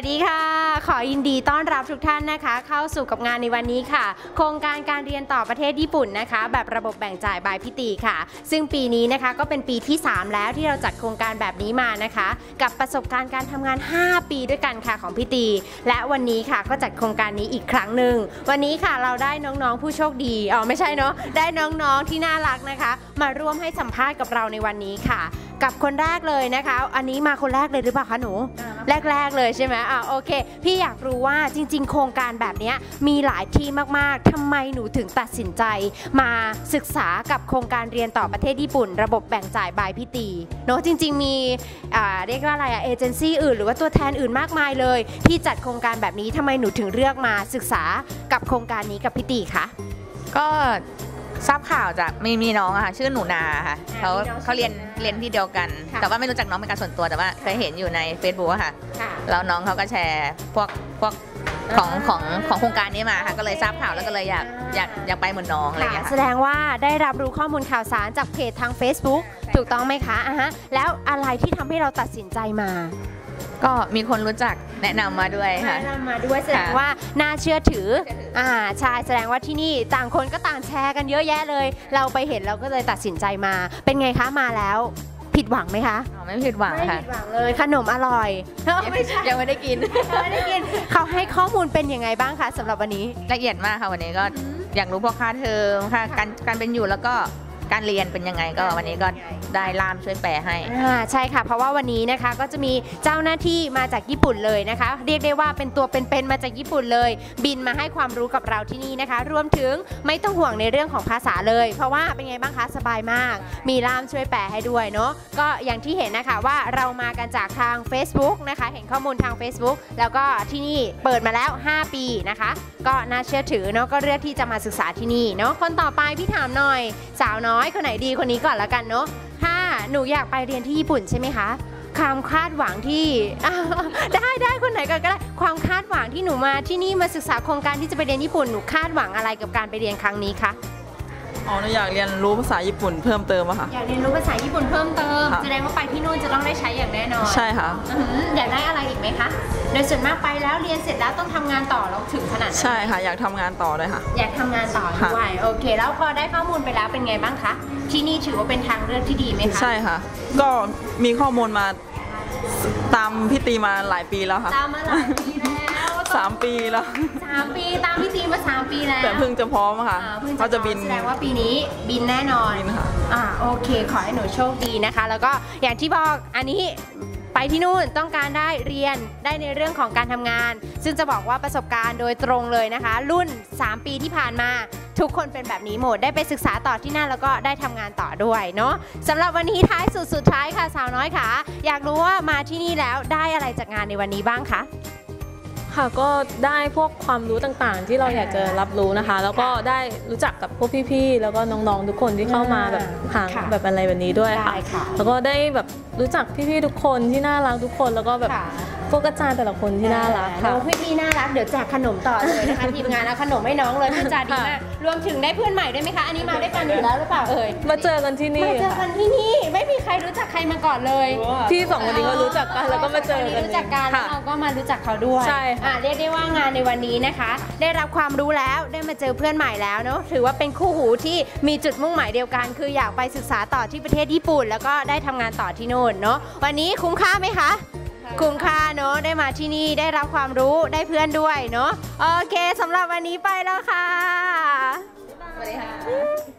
วัสดีค่ะ ขอยินดีต้อนรับทุกท่านนะคะ เข้าสู่กับงานในวันนี้ค่ะ โครงการการเรียนต่อประเทศญี่ปุ่นนะคะ แบบระบบแบ่งจ่ายบายพิตีค่ะ ซึ่งปีนี้นะคะก็เป็นปีที่ 3 แล้วที่เราจัดโครงการแบบนี้มานะคะ กับประสบการณ์การทำงาน 5 ปีด้วยกันค่ะของพิตี และวันนี้ค่ะก็จัดโครงการนี้อีกครั้งหนึ่งวันนี้ค่ะเราได้น้องๆผู้โชคดีอ๋อไม่ใช่เนาะได้น้องๆที่น่ารักนะคะ มาร่วมให้สัมภาษณ์กับเราในวันนี้ค่ะ กับคนแรกเลยนะคะ อันนี้มาคนแรกเลยหรือเปล่าคะหนู แรก ๆ เลยใช่ไหมอ่าโอเค พี่อยากรู้ว่าจริง ๆ โครงการแบบนี้มีหลายที่มากๆทำไมหนูถึงตัดสินใจ มาศึกษากับโครงการเรียนต่อประเทศญี่ปุ่น ระบบแบ่งจ่ายบายพี่ตีเนอะจริง ๆ มีอ่าเรียกว่าอะไรอะเอเจนซี่อื่น หรือว่าตัวแทนอื่นมากมายเลย ที่จัดโครงการแบบนี้ทำไมหนูถึงเลือกมาศึกษากับโครงการนี้กับพี่ตีคะก็ ทราบข่าวจากมีมีน้องอะค่ะชื่อหนูนาค่ะอ่าเขามีน้องเขาเรียนเรียนที่เดียวกัน ค่ะแต่ว่าไม่รู้จักน้องเป็นการส่วนตัวแต่ว่าเคยเห็นอยู่ใน Facebook อะค่ะค่ะแล้วน้องเขาก็แชร์พวกพวกของของของโครงการนี้มาค่ะก็เลยทราบข่าวแล้วก็เลยอยากอยากอยากไปเหมือนน้องอะไรอย่างเงี้ยแสค่ะดงว่าได้รับรู้ข้อมูลข่าวสารจากเพจทาง Facebook ถูกต้องไหมคะอะฮะแล้วอะไรที่ทำให้เราตัดสินใจมา ก็มีคนรู้จักแนะนำมาด้วยค่ะ แนะนำมาด้วยแสดงค่ะ ว่าน่าเชื่อถือเชื่อถืออ่อ่าใช่แสดงว่าที่นี่ต่างคนก็ต่างแชร์กันเยอะแยะเลย เราไปเห็นเราก็เลยตัดสินใจมา เป็นไงคะมาแล้ว ผิดหวังไหมคะอ๋อไม่ผิดหวังไม่ค่ะผิดหวังเลยขนมอร่อยเออไม่ใช่ยังไม่ได้กิน ไม่ได้กินเขาให้ข้อมูลเป็นยังไงบ้างคะสำหรับวันนี้ ละเอียดมากค่ะวันนี้ก็อยากรู้พวกค่าเทอมค่าการการเป็นอยู่แล้วก็ การเรียนเป็นยังไงก็วันนี้ก็ได้ล่ามช่วยแปลให้ อ่าใช่ค่ะ เพราะว่าวันนี้นะคะก็จะมีเจ้าหน้าที่มาจากญี่ปุ่นเลยนะคะ เรียกได้ว่าเป็นตัวเป็นๆมาจากญี่ปุ่นเลย บินมาให้ความรู้กับเราที่นี่นะคะ รวมถึงไม่ต้องห่วงในเรื่องของภาษาเลย เพราะว่าเป็นไงบ้างคะสบายมาก มีล่ามช่วยแปลให้ด้วยเนาะก็อย่างที่เห็นนะคะว่าเรามากันจากทาง Facebook นะคะ เห็นข้อมูลทาง Facebook แล้วก็ที่นี่เปิดมาแล้ว 5 ปีนะคะ ก็น่าเชื่อถือเนาะก็เลือกที่จะมาศึกษาที่นี่เนาะคนต่อไปพี่ถามหน่อยสาวน้อยคนไหนดีคนนี้ก่อนละกันเนาะห้าหนูอยากไปเรียนที่ญี่ปุ่นใช่ไหมคะความคาดหวังที่ได้ได้คนไหนก่อนก็ได้ ความคาดหวังที่หนูมาที่นี่มาศึกษาโครงการที่จะไปเรียนญี่ปุ่นหนูคาดหวังอะไรกับการไปเรียนครั้งนี้คะ อ๋อหนูอยากเรียนรู้ภาษาญี่ปุ่นเพิ่มเติมอะค่ะ อยากเรียนรู้ภาษาญี่ปุ่นเพิ่มเติม ค่ะแสดงว่าไปที่นู่นจะต้องได้ใช้อย่างแน่นอนใช่ค่ะ อื้อหืออยากได้อะไรอีกไหมคะ โดยส่วนมากไปแล้วเรียนเสร็จแล้วต้องทำงานต่อเราถึงขนาดนั้น ใช่ค่ะ อยากทำงานต่อเลยค่ะ อยากทำงานต่อค่ะ ด้วยโอเค แล้วพอได้ข้อมูลไปแล้วเป็นไงบ้างคะ ที่นี่ถือว่าเป็นทางเลือกที่ดีไหมคะ ใช่ค่ะ ก็มีข้อมูลมาตามพี่ตีมาหลายปีแล้วค่ะ ตามมาหลายปีแล้ว สามปีแล้ว สามปีตามพี่ตีมาสามปีแล้วแต่เพิ่งจะพร้อมอะค่ะอ่าเพิ่งเขาจะบิน แสดงว่าปีนี้บินแน่นอนบินค่ะ อ่าโอเคขอให้หนูโชคดีนะคะ แล้วก็อย่างที่บอกอันนี้ไปที่นู่นต้องการได้เรียนได้ในเรื่องของการทำงาน ซึ่งจะบอกว่าประสบการณ์โดยตรงเลยนะคะ รุ่น 3 ปีที่ผ่านมา ทุกคนเป็นแบบนี้หมดได้ไปศึกษาต่อที่นั่นแล้วก็ได้ทำงานต่อด้วยเนาะสำหรับวันนี้ท้ายสุดสุดท้ายค่ะสาวน้อยค่ะ อยากรู้ว่ามาที่นี่แล้วได้อะไรจากงานในวันนี้บ้างคะ ค่ะก็ได้พวกความรู้ต่างๆ ที่เราอยากจะรับรู้นะคะ แล้วก็ได้รู้จักกับพวกพี่ๆ แล้วก็น้องๆ ทุกคนที่เข้ามาแบบหางค่ะแบบอะไรแบบนี้ด้วยค่ะได้ค่ะ แล้วก็ได้แบบรู้จักพี่ๆ ทุกคนที่น่ารักทุกคนแล้วก็แบบค่ะ พวกอาจารย์แต่ละคนที่น่ารักน้ค่ะองพี่พี่น่ารัก เดี๋ยวแจกขนมต่อเลยนะคะทีมงานเอาขนมให้น้องเลยพูดจาดีมาก รวมถึงได้เพื่อนใหม่ด้วยไหมคะ อันนี้มาด้วยกันอยู่แล้วหรือเปล่าเอ่ย มาเจอกันที่นี่ มาเจอกัค่ะนที่นี่ ไม่มีใครรู้จักใครมาก่อนเลย พี่สองคนนี้ก็รู้จักกันแล้วก็มาเจอกันรู้จักกันแล้วค่ะเราก็มารู้จักเขาด้วย ใช่ค่ะอะเรียกได้ว่างานในวันนี้นะคะ ได้รับความรู้แล้วได้มาเจอเพื่อนใหม่แล้วเนาะ ถือว่าเป็นคู่หูที่มีจุดมุ่งหมายเดียวกัน คืออยากไปศึกษาต่อที่ประเทศญี่ปุ่น แล้วก็ได้ทำงานต่อที่นู่นเนาะ วันนี้คุ้มค่าไหมคะคุ้มค่าเนอะ ได้มาที่นี่ได้รับความรู้ได้เพื่อนด้วยเนาะโอเคสำหรับวันนี้ไปแล้วค่ะสวัสดีค่ะ